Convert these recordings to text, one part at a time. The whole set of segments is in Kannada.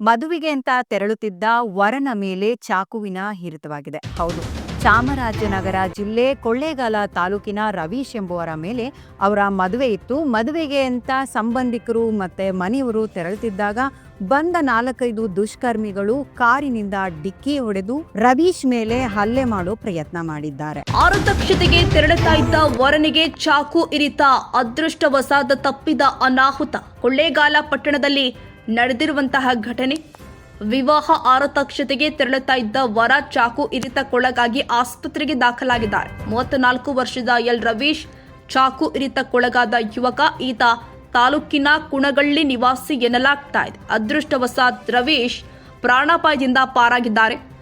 ಮದುವೆಗೆ ಅಂತ ತೆರಳುತ್ತಿದ್ದ ವರನ ಮೇಲೆ ಚಾಕುವಿನ ಹಿರಿತವಾಗಿದೆ. ಹೌದು, ಚಾಮರಾಜನಗರ ಜಿಲ್ಲೆ ಕೊಳ್ಳೇಗಾಲ ತಾಲೂಕಿನ ರವೀಶ್ ಎಂಬುವರ ಮೇಲೆ ಅವರ ಮದುವೆ ಇತ್ತು. ಮದುವೆಗೆ ಅಂತ ಸಂಬಂಧಿಕರು ಮತ್ತೆ ಮನೆಯವರು ತೆರಳುತ್ತಿದ್ದಾಗ ಬಂದ ನಾಲ್ಕೈದು ದುಷ್ಕರ್ಮಿಗಳು ಕಾರಿನಿಂದ ಡಿಕ್ಕಿ ಹೊಡೆದು ರವೀಶ್ ಮೇಲೆ ಹಲ್ಲೆ ಮಾಡೋ ಪ್ರಯತ್ನ ಮಾಡಿದ್ದಾರೆ. ಆರತಕ್ಷತೆಗೆ ತೆರಳುತ್ತಾ ಇದ್ದ ವರನಿಗೆ ಚಾಕು ಇರಿತ ಅದೃಷ್ಟವಸಾದ ತಪ್ಪಿದ ಅನಾಹುತ. ಕೊಳ್ಳೇಗಾಲ ಪಟ್ಟಣದಲ್ಲಿ ನಡೆದಿರುವಂತಹ ಘಟನೆ. ವಿವಾಹ ಆರತಕ್ಷತೆಗೆ ತೆರಳುತ್ತಾ ಇದ್ದ ವರ ಚಾಕು ಇರಿತಕ್ಕೊಳಗಾಗಿ ಆಸ್ಪತ್ರೆಗೆ ದಾಖಲಾಗಿದ್ದಾರೆ. ಮೂವತ್ನಾಲ್ಕು ವರ್ಷದ ಎಲ್. ರವೀಶ್ ಚಾಕು ಇರಿತಕ್ಕೊಳಗಾದ ಯುವಕ ಈತ ತಾಲೂಕಿನ ಕುಣಗಳ್ಳಿ ನಿವಾಸಿ ಎನ್ನಲಾಗ್ತಾ ಇದೆ. ಅದೃಷ್ಟವಸಾತ್ ರವೀಶ್ ಪ್ರಾಣಾಪಾಯದಿಂದ ಪಾರಾಗಿದ್ದಾರೆ.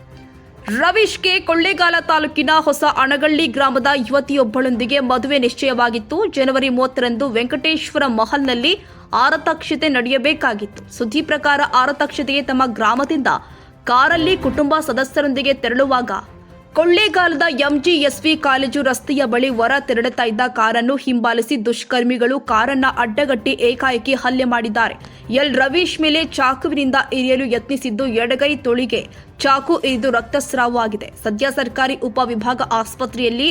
ರವೀಶ್ಗೆ ಕೊಳ್ಳೇಗಾಲ ತಾಲೂಕಿನ ಹೊಸ ಅಣಗಳ್ಳಿ ಗ್ರಾಮದ ಯುವತಿಯೊಬ್ಬಳೊಂದಿಗೆ ಮದುವೆ ನಿಶ್ಚಯವಾಗಿತ್ತು. ಜನವರಿ ಮೂವತ್ತರಂದು ವೆಂಕಟೇಶ್ವರ ಮಹಲ್ನಲ್ಲಿ ಆರತಕ್ಷತೆ ನಡೆಯಬೇಕಾಗಿತ್ತು. ಸುದ್ದಿ ಪ್ರಕಾರ ಆರತಕ್ಷತೆಗೆ ತಮ್ಮ ಗ್ರಾಮದಿಂದ ಕಾರಲ್ಲಿ ಕುಟುಂಬ ಸದಸ್ಯರೊಂದಿಗೆ ತೆರಳುವಾಗ ಕೊಳ್ಳೇಗಾಲದ ಎಂಜಿಎಸ್ವಿ ಕಾಲೇಜು ರಸ್ತೆಯ ಬಳಿ ಹೊರ ತೆರಳುತ್ತಾ ಇದ್ದ ಕಾರನ್ನು ಹಿಂಬಾಲಿಸಿ ದುಷ್ಕರ್ಮಿಗಳು ಕಾರನ್ನ ಅಡ್ಡಗಟ್ಟಿ ಏಕಾಏಕಿ ಹಲ್ಲೆ ಮಾಡಿದ್ದಾರೆ. ಎಲ್. ರವೀಶ್ ಮೇಲೆ ಚಾಕುವಿನಿಂದ ಇರಿಯಲು ಯತ್ನಿಸಿದ್ದು ಎಡಗೈ ತೊಳಿಗೆ. ಚಾಕು ಇರಿದು ರಕ್ತಸ್ರಾವವಾಗಿದೆ. ಸದ್ಯ ಸರ್ಕಾರಿ ಉಪವಿಭಾಗ ಆಸ್ಪತ್ರೆಯಲ್ಲಿ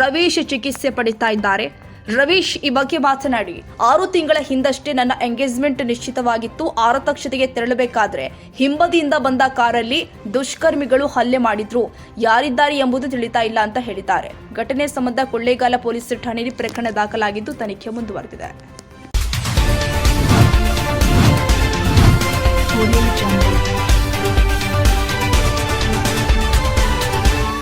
ರವೀಶ್ ಚಿಕಿತ್ಸೆ ಪಡಿತಾ ಇದ್ದಾರೆ. ರವೀಶ್ ಈ ಬಗ್ಗೆ ಮಾತನಾಡಿ, ಆರು ತಿಂಗಳ ಹಿಂದಷ್ಟೇ ನನ್ನ ಎಂಗೇಜ್ಮೆಂಟ್ ನಿಶ್ಚಿತವಾಗಿತ್ತು. ಆರತಕ್ಷತೆಗೆ ತೆರಳಬೇಕಾದ್ರೆ ಹಿಂಬದಿಯಿಂದ ಬಂದ ಕಾರಲ್ಲಿ ದುಷ್ಕರ್ಮಿಗಳು ಹಲ್ಲೆ ಮಾಡಿದ್ರು. ಯಾರಿದ್ದಾರೆ ಎಂಬುದು ತಿಳಿತಾ ಇಲ್ಲ ಅಂತ ಹೇಳಿದ್ದಾರೆ. ಘಟನೆ ಸಂಬಂಧ ಕೊಳ್ಳೇಗಾಲ ಪೊಲೀಸ್ ಠಾಣೆಯಲ್ಲಿ ಪ್ರಕರಣ ದಾಖಲಾಗಿದ್ದು ತನಿಖೆ ಮುಂದುವರೆದಿದೆ.